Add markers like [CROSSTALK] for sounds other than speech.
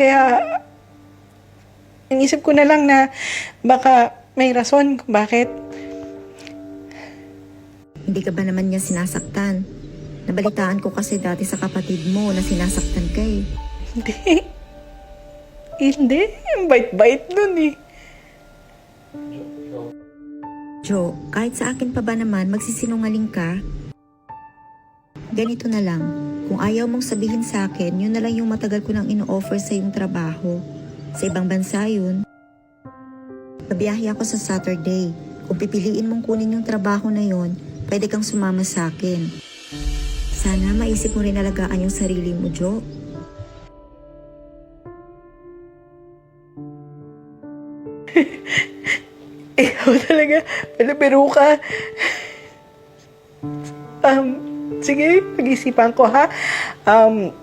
Kaya, inisip ko na lang na baka may rason kung bakit. Hindi ka ba naman niya sinasaktan? Nabalitaan ko kasi dati sa kapatid mo na sinasaktan ka eh. Hindi. Hindi. Ang bait-bait nun eh. Jo, kahit sa akin pa ba naman magsisinungaling ka? Ganito na lang. Kung ayaw mong sabihin sa akin, yun na lang yung matagal ko nang ino-offer sa yung trabaho. Sa ibang bansa yun. Babiyahe ako sa Saturday. Kung pipiliin mong kunin yung trabaho na yun, pwede kang sumama sa akin. Sana maisip mo rin alagaan yung sarili mo, Jo. [LAUGHS] Ikaw talaga. Palabiro ka. Um, sige, pag-isipan ko ha. Um,